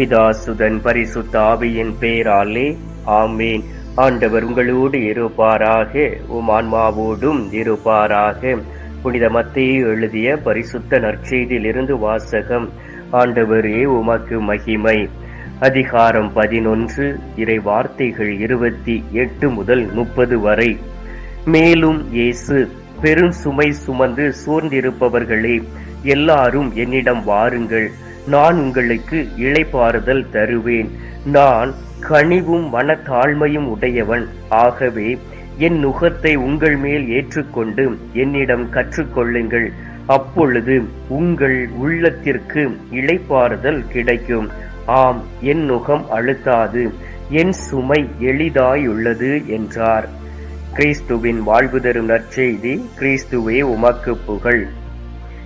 பிதாசுதன் பரிசுத்த ஆவியின் பேராலே ஆமேன். ஆண்டவர் உங்களோடு இருப்பாராக உம் ஆன்மாவோடும் இருப்பாராக. புனித மத்தையை எழுதிய பரிசுத்த நற்செய்தியிலிருந்து வாசகம் ஆண்டவரே உமக்கு மகிமை. அதிகாரம் பதினொன்று இறை வார்த்தைகள் இருபத்தி எட்டு முதல் முப்பது வரை. மேலும் இயேசு பெரும் சுமை சுமந்து சோர்ந்திருப்பவர்களே எல்லாரும் என்னிடம் வாருங்கள். நான் உங்களுக்கு இளைப்பாறுதல் தருவேன். நான் கனிவும் மனத்தாழ்மையும் உடையவன். ஆகவே என் நுகத்தை உங்கள் மேல் ஏற்றுக்கொண்டு என்னிடம் கற்றுக்கொள்ளுங்கள். அப்பொழுது உங்கள் உள்ளத்திற்கு இளைப்பாறுதல் கிடைக்கும். ஆம் என் நுகம் அழுத்தாது. என் சுமை எளிதாயுள்ளது என்றார். கிறிஸ்துவின் வாழ்வு தரும் நற்செய்தி கிறிஸ்துவே உமக்கு புகழ்.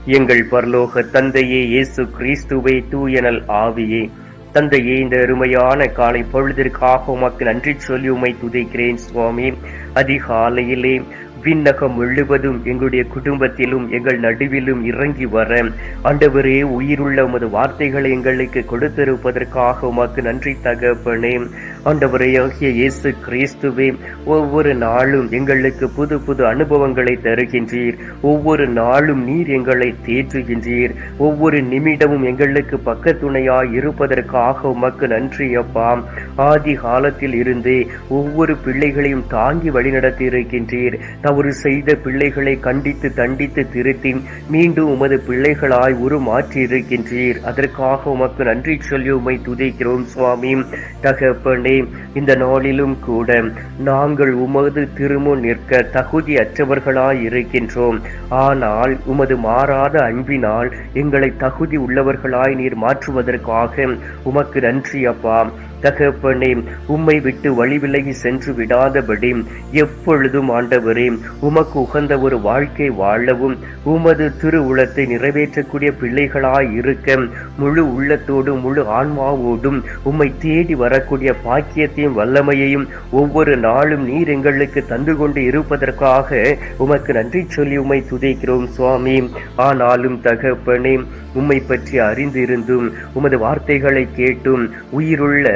எங்கள் பரலோக தந்தையே இயேசு கிறிஸ்துவே தூயனல் ஆவியே. தந்தையே இந்த அருமையான காலை பொழுதிற்காக உமக்கு நன்றி சொல்லி உமை துதைக்கிறேன் சுவாமி. அதிகாலையிலே விண்ணகம் முழுவதும் எங்களுடைய குடும்பத்திலும் எங்கள் நடுவிலும் இறங்கி வர. ஆண்டவரே உயிருள்ள உமது வார்த்தைகளை எங்களுக்கு கொடுத்திருப்பதற்காக உமக்கு நன்றி தகப்பனே. ஆண்டவரே ஆகிய இயேசு கிறிஸ்துவே ஒவ்வொரு நாளும் எங்களுக்கு புது புது அனுபவங்களை தருகின்றீர். ஒவ்வொரு நாளும் நீர் எங்களை தேற்றுகின்றீர். ஒவ்வொரு நிமிடமும் எங்களுக்கு பக்கத்துணையாய் இருப்பதற்காக உமக்கு நன்றி அப்பா. ஆதி காலத்தில் இருந்தே ஒவ்வொரு பிள்ளைகளையும் தாங்கி வழிநடத்தி இருக்கின்றீர் தவறு செய்த பிள்ளைகளை கண்டித்து தண்டித்து திருத்தி மீண்டும் உமது பிள்ளைகளாய் உருமாற்றி இருக்கின்றீர் அதற்காக உமக்கு நன்றி சொல்லி உமை துதிக்கிறோம் சுவாமி. தகப்பனே இந்த நாளிலும் கூட நாங்கள் உமது திருமுன் நிற்க தகுதி அற்றவர்களாய் இருக்கின்றோம். ஆனால் உமது மாறாத அன்பினால் எங்களை தகுதி உள்ளவர்களாய் நீர் மாற்றுவதற்காக உமக்கு நன்றி அப்பா. தகப்பனே உம்மை விட்டு வழி விலகி சென்று விடாதபடி எப்பொழுதும் ஆண்டவரே உமக்கு உகந்த ஒரு வாழ்க்கை வாழவும் உமது திரு உளத்தை நிறைவேற்றக்கூடிய பிள்ளைகளாய் இருக்க முழு உள்ளத்தோடும் முழு ஆன்மாவோடும் உம்மை தேடி வரக்கூடிய பாக்கியத்தையும் வல்லமையையும் ஒவ்வொரு நாளும் நீர் எங்களுக்கு தந்து கொண்டு இருப்பதற்காக உமக்கு நன்றி சொல்லி உம்மை துதைக்கிறோம் சுவாமி. ஆனாலும் தகப்பனே உம்மை பற்றி அறிந்திருந்தும் உமது வார்த்தைகளை கேட்டும் உயிருள்ள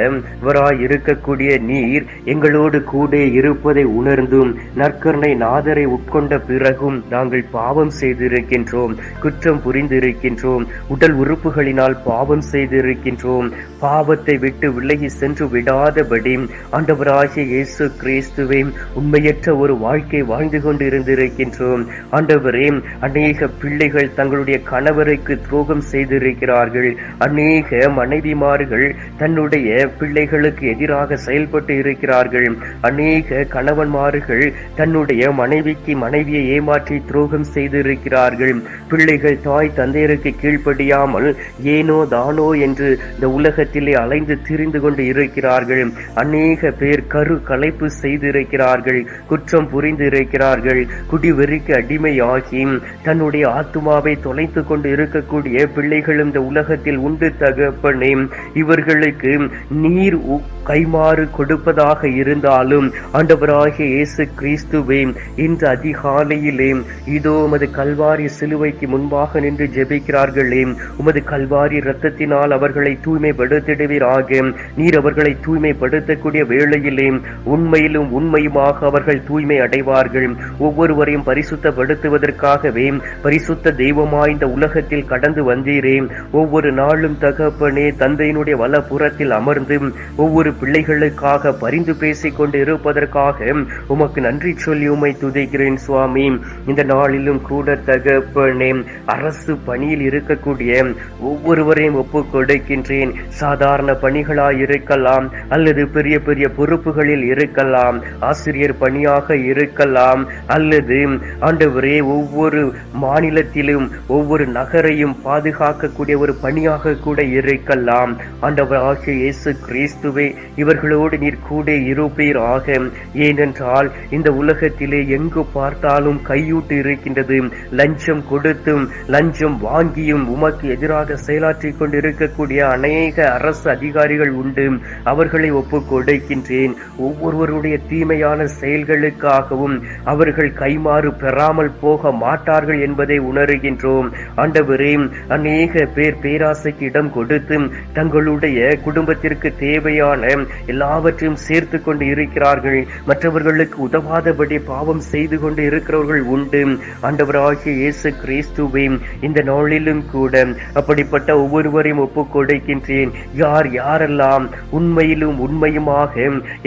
இருக்கக்கூடிய நீர் எங்களோடு கூட இருப்பதை உணர்ந்தும் நற்கருணை நான் நாதரை உட்கொண்ட பிறகும் நாங்கள் பாவம் செய்திருக்கின்றோம் குற்றம் புரிந்திருக்கின்றோம் உடல் உறுப்புகளினால் பாவம் செய்திருக்கின்றோம். பாவத்தை விட்டு விலகி சென்று விடாதபடி ஆண்டவராகிய இயேசு கிறிஸ்துவை உண்மையற்ற ஒரு வாழ்க்கை வாழ்ந்து கொண்டு இருந்திருக்கின்றோம் ஆண்டவரே அநேக பிள்ளைகள் தங்களுடைய கணவருக்கு துரோகம் செய்திருக்கிறார்கள். அநேக மனைவிமார்கள் தன்னுடைய பிள்ளைகளுக்கு எதிராக செயல்பட்டு இருக்கிறார்கள். அநேக கணவன்மார்கள் தன்னுடைய மனைவிக்கு மனைவியை ஏமாற்றி துரோகம் செய்திருக்கிறார்கள். பிள்ளைகள் தாய் தந்தையருக்கு கீழ்ப்படியாமல் ஏனோ தானோ என்று இந்த உலகத்திலே அலைந்து திரிந்து கொண்டு இருக்கிறார்கள். அநேக பேர் கரு கலைப்பு செய்திருக்கிறார்கள் குற்றம் புரிந்து இருக்கிறார்கள் குடிவெறிக்கு அடிமையாகி தன்னுடைய ஆத்மாவை தொலைத்து கொண்டு இருக்கக்கூடிய பிள்ளைகளும் இந்த உலகத்தில் உண்டு தகப்பனே. இவர்களுக்கு நீர் உ- கைமாறு கொடுப்பதாக இருந்தாலும் ஆண்டவராகிய இயேசு கிறிஸ்துவே இன்று அதிகாலையிலே இதோ உமது கல்வாரி சிலுவைக்கு முன்பாக நின்று ஜெபிக்கிறார்களே. உமது கல்வாரி இரத்தத்தினால் அவர்களை தூய்மைப்படுத்திடுவீராக. நீர் அவர்களை தூய்மைப்படுத்தக்கூடிய வேளையிலே உண்மையிலும் உண்மையுமாக அவர்கள் தூய்மை அடைவார்கள். ஒவ்வொருவரையும் பரிசுத்தப்படுத்துவதற்காகவே பரிசுத்த தெய்வமாய் இந்த உலகத்தில் கடந்து வந்தீரே. ஒவ்வொரு நாளும் தகப்பனே தந்தையினுடைய வலப்புறத்தில் அமர்ந்து ஒவ்வொரு பிள்ளைகளுக்காக பரிந்து பேசிக் கொண்டு இருப்பதற்காக உமக்கு நன்றி சொல்லி உமை துதிக்கிறேன் சுவாமி. இந்த நாளிலும் கூட தகப்பனே அரசு பணியில் இருக்கக்கூடிய ஒவ்வொருவரையும் ஒப்பு கொடுக்கின்றேன். சாதாரண பணிகளாய் இருக்கலாம் அல்லது பெரிய பெரிய பொறுப்புகளில் இருக்கலாம் ஆசிரியர் பணியாக இருக்கலாம் அல்லது ஆண்டவரே ஒவ்வொரு மாநிலத்திலும் ஒவ்வொரு நகரையும் பாதுகாக்கக்கூடிய ஒரு பணியாக கூட இருக்கலாம். ஆண்டவர் ஆகிய இயேசு கிறிஸ்துவே இவர்களோடு நீர் கூட இருப்பீராக. ஏனென்றால் இந்த உலகத்திலே எங்கு பார்த்தாலும் கையூட்டு இருக்கின்றது. லஞ்சம் கொடுத்தும் லஞ்சம் வாங்கியும் உமக்கு எதிராக செயலாற்றிக் கொண்டிருக்கக்கூடிய அநேக அரசு அதிகாரிகள் உண்டு. அவர்களை ஒப்பு கொடுக்கின்றேன். ஒவ்வொருவருடைய தீமையான செயல்களுக்காகவும் அவர்கள் கைமாறு பெறாமல் போக மாட்டார்கள் என்பதை உணர்கின்றோம். ஆண்டவரே அநேக பேர் பேராசைக்கு இடம் கொடுத்து தங்களுடைய குடும்பத்திற்கு தேவையான எல்லாவற்றையும் சேர்த்து கொண்டு இருக்கிறார்கள். மற்றவர்களுக்கு உதவாதபடி பாவம் பாவம் செய்து கொண்டு இருக்கிறவர்கள் உண்டு. ஆண்டவராகிய இயேசு கிறிஸ்துவை இந்த நாளிலும் கூட அப்படிப்பட்ட ஒவ்வொருவரையும் ஒப்பு கொடுக்கின்றேன் யார் யாரெல்லாம் உண்மையிலும் உண்மையுமாக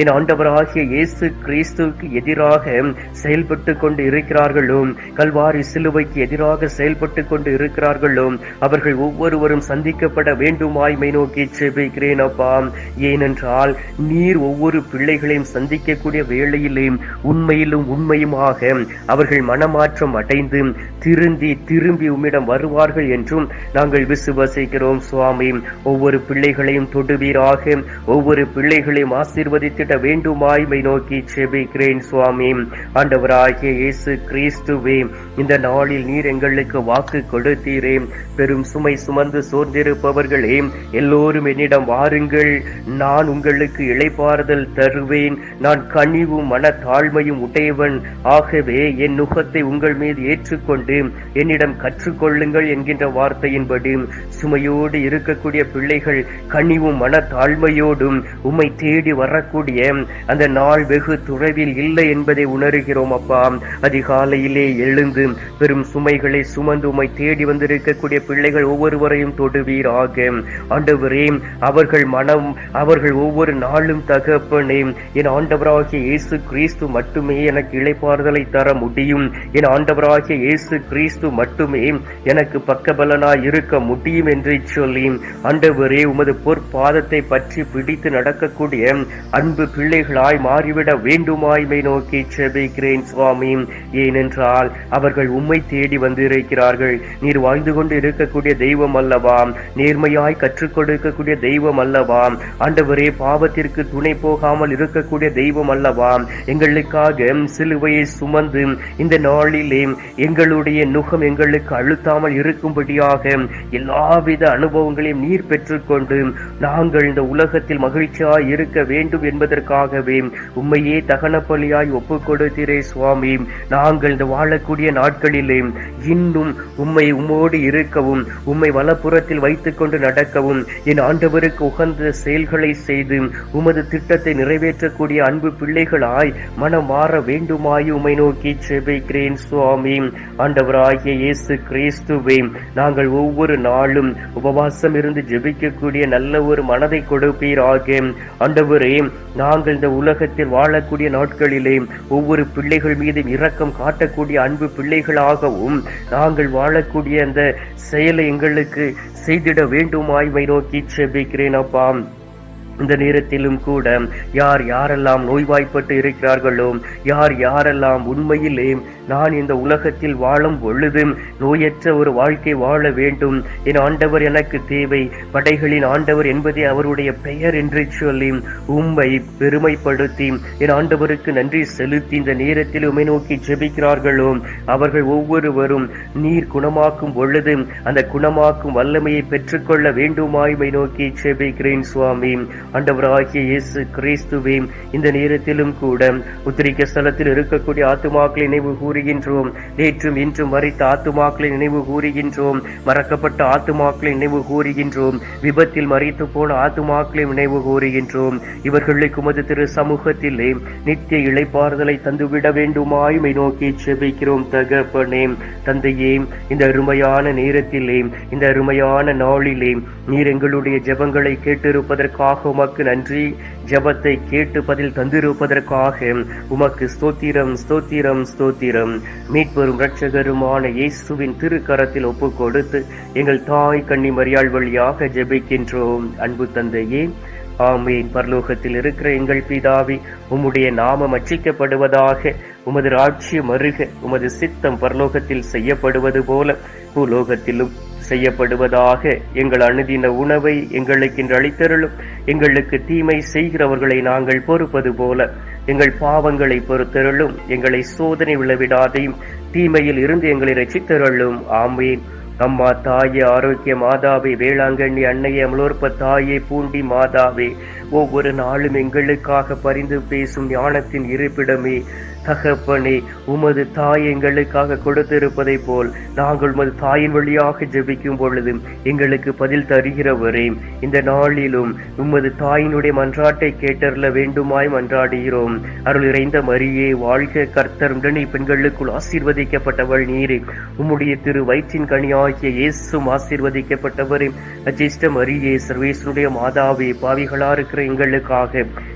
என் ஆண்டவராகிய இயேசு கிறிஸ்துவுக்கு எதிராக செயல்பட்டு கொண்டு இருக்கிறார்களோ கல்வாரி சிலுவைக்கு எதிராக செயல்பட்டு கொண்டு இருக்கிறார்களோ அவர்கள் ஒவ்வொருவரும் சந்திக்கப்பட வேண்டுமாய்மை நோக்கி செபிக்கிறேன் அப்பா. ஏனென்றால் நீர் ஒவ்வொரு பிள்ளைகளையும் சந்திக்கக்கூடிய வேளையிலே உண்மையிலும் உண்மை நிச்சயமாக அவர்கள் மனமாற்றம் அடைந்து திருந்தி திரும்பி உம்மிடம் வருவார்கள் என்றும் நாங்கள் விசுவசிக்கிறோம் சுவாமி. ஒவ்வொரு பிள்ளைகளையும் தொடுவீராக. ஒவ்வொரு பிள்ளைகளையும் ஆசீர்வதித்திட வேண்டுமாய்மை நோக்கி செபிக்கிறேன் சுவாமி. ஆண்டவராகிய இயேசு கிறிஸ்துவே இந்த நாளில் நீர் எங்களுக்கு வாக்கு கொடுத்தீரே. பெரும் சுமை சுமந்து சோர்ந்திருப்பவர்களே எல்லோரும் என்னிடம் வாருங்கள். நான் உங்களுக்கு இளைப்பாறுதல் தருவேன். நான் கனிவும் மன தாழ்மையும் உடையவன். ஆகவே என் நுகத்தை உங்கள் மீது ஏற்றுக்கொண்டு என்னிடம் கற்றுக்கொள்ளுங்கள் என்கின்ற வார்த்தையின்படி சுமையோடு இருக்கக்கூடிய பிள்ளைகள் கனிவும் மன தாழ்மையோடும் உம்மை தேடி வரக்கூடிய அந்த நாள் வெகு துறவில் இல்லை என்பதை உணர்கிறோம் அப்பா. அதிகாலையிலே எழுந்து பெரும் சுமைகளை சுமந்து உம்மை தேடி வந்திருக்கக்கூடிய பிள்ளைகள் ஒவ்வொருவரையும் தொடுவீராக. ஆண்டவரே அவர்கள் மனம் அவர்கள் ஒவ்வொரு நாளும் தகப்பனே என் ஆண்டவராகிய இயேசு கிறிஸ்து மட்டுமே எனக்கு இளைப்பாறுதலை தர முடியும். என் ஆண்டவராகிய இயேசு கிறிஸ்து மட்டுமே எனக்கு பக்கபலனாய் இருக்க முடியும் என்று சொல்லி ஆண்டவரே உமது பொற்பாதத்தை பற்றி பிடித்து நடக்கக்கூடிய அன்பு பிள்ளைகளாய் மாறிவிட வேண்டுமாய்மை நோக்கி செபிக்கிறேன் சுவாமி. ஏனென்றால் அவர்கள் உம்மை தேடி வந்திருக்கிறார்கள். நீர் வாழ்ந்து கொண்டு இருக்கக்கூடிய தெய்வம் அல்லவா? நேர்மையாய் கற்றுக் கொடுக்கக்கூடிய தெய்வம் அல்லவா? ஆண்டவரே பாவத்திற்கு துணை போகாமல் இருக்கக்கூடிய தெய்வம் அல்லவா? எங்களுக்காக சிலுவை சிலுவையை சுமந்து இந்த நாளிலே எங்களுடைய நுகம் எங்களுக்கு அழுத்தாமல் இருக்கும்படியாக எல்லாவித அனுபவங்களையும் நீர் பெற்றுக்கொண்டு நாங்கள் இந்த உலகத்தில் மகிழ்ச்சியாய் இருக்க வேண்டும் என்பதற்காகவே உண்மையே தகன பலியாய் ஒப்புக் கொடுத்தீரே சுவாமி. நாங்கள் இந்த வாழக்கூடிய நாட்களிலே இன்னும் உம்மை உம்மோடு இருக்கவும் உம்மை வலப்புறத்தில் வைத்துக் கொண்டு நடக்கவும் என் ஆண்டவருக்கு உகந்த செயல்களை செய்து உமது திட்டத்தை நிறைவேற்றக்கூடிய அன்பு பிள்ளைகளாய் மனம் மாற வேண்டுமாய் உம்மை நோக்கி செபிக்கிறேன் சுவாமி. ஆண்டவராகிய இயேசு கிறிஸ்துவே நாங்கள் ஒவ்வொரு நாளும் உபவாசம் இருந்து ஜெபிக்கக்கூடிய நல்ல ஒரு மனதை கொடுப்பீராக. ஆண்டவரே நாங்கள் இந்த உலகத்தில் வாழக்கூடிய நாட்களிலே ஒவ்வொரு பிள்ளைகள் மீதும் இரக்கம் காட்டக்கூடிய அன்பு பிள்ளைகளாகவும் நாங்கள் வாழக்கூடிய அந்த செயலை எங்களுக்கு செய்திட வேண்டுமாய் நோக்கி செபிக்கிறேன் அப்பா. இந்த நேரத்திலும் கூட யார் யாரெல்லாம் நோய்வாய்ப்பட்டு இருக்கிறார்களோ யார் யாரெல்லாம் உண்மையிலே நான் இந்த உலகத்தில் வாழும் பொழுது நோயற்ற ஒரு வாழ்க்கை வாழ வேண்டும் என் ஆண்டவர் எனக்கு தேவை. படைகளின் ஆண்டவர் என்பதே அவருடைய பெயர் என்று சொல்லி உம்மை பெருமைப்படுத்தி என் ஆண்டவருக்கு நன்றி செலுத்தி இந்த நேரத்தில் உமை நோக்கி ஜெபிக்கிறார்களோ அவர்கள் ஒவ்வொருவரும் நீர் குணமாக்கும் பொழுது அந்த குணமாக்கும் வல்லமையை பெற்றுக்கொள்ள வேண்டுமாய் நோக்கி ஜெபிக்கிறேன் சுவாமி. ஆண்டவராகிய இயேசு கிறிஸ்துவே இந்த நேரத்திலும் கூட உத்திரிக்க ஸ்தலத்தில் இருக்கக்கூடிய ஆத்துமாக்களை நினைவு கூறுகின்றோம். நேற்றும் இன்றும் மறித்த ஆத்துமாக்களை நினைவு கூறுகின்றோம். மறக்கப்பட்ட ஆத்துமாக்களை நினைவு கூறுகின்றோம். விபத்தில் மறித்து போன ஆத்துமாக்களை நினைவு கூறுகின்றோம். இவர்களுக்கு உமது திரு சமூகத்திலே நித்திய இளைப்பாறுதலை தந்துவிட வேண்டுமாயுமை நோக்கி செபிக்கிறோம் தகப்பனே. தந்தையே இந்த அருமையான நேரத்திலே இந்த அருமையான நாளிலே நீர் எங்களுடைய ஜெபங்களை கேட்டிருப்பதற்காக உமக்கு நன்றி. ஜபத்தை கேட்டு பதில் தந்திருப்பதற்காக உமக்கு ஸ்தோத்திரம் ஸ்தோத்திரம் ஸ்தோத்திரம். மீட்பெரும் ரட்சகருமான இயேசுவின் திருக்கரத்தில் ஒப்பு கொடுத்து எங்கள் தாய் கண்ணி மரியாள் வழியாக ஜெபிக்கின்றோம். அன்பு தந்தையே ஆமீன். பரலோகத்தில் இருக்கிற எங்கள் பிதாவி உம்முடைய நாமம் அச்சிக்கப்படுவதாக உமது ராட்சியம் அருக உமது சித்தம் பரலோகத்தில் செய்யப்படுவது போல பூலோகத்திலும் செய்யப்படுவதாக எங்கள் அணுதின உணவை எங்களுக்கு அளித்தருளும். எங்களுக்கு தீமை செய்கிறவர்களை நாங்கள் பொறுப்பது போல எங்கள் பாவங்களை பொறுத்தருளும். எங்களை சோதனை விளைவிடாதையும் தீமையில் இருந்து எங்களை ரசித்தருளும் ஆமேன். அம்மா தாயே ஆரோக்கிய மாதாவே வேளாங்கண்ணி அன்னையே அமலோற்ப தாயே பூண்டி மாதாவே ஒவ்வொரு நாளும் எங்களுக்காக பரிந்து பேசும் ஞானத்தின் இருப்பிடமே தகப்பனே உமது தாய் எங்களுக்காக கொடுத்திருப்பதை போல் நாங்கள் உமது தாயின் வழியாக ஜெபிக்கும் பொழுது எங்களுக்கு பதில் தருகிறவரே இந்த நாளிலும் உமது தாயினுடைய மன்றாட்டை கேட்டறல வேண்டுமாய் மன்றாடுகிறோம். அருள் இறைந்த மரியே வாழ்க கர்த்தர் உடனே பெண்களுக்குள் ஆசீர்வதிக்கப்பட்டவள் நீரே. உம்முடைய திரு வயிற்றின் கனியாகிய இயேசும் ஆசீர்வதிக்கப்பட்டவரே. அஜிஷ்ட மரியே சர்வேஸ்வனுடைய மாதாவே பாவிகளா இருக்கிற எங்களுக்காக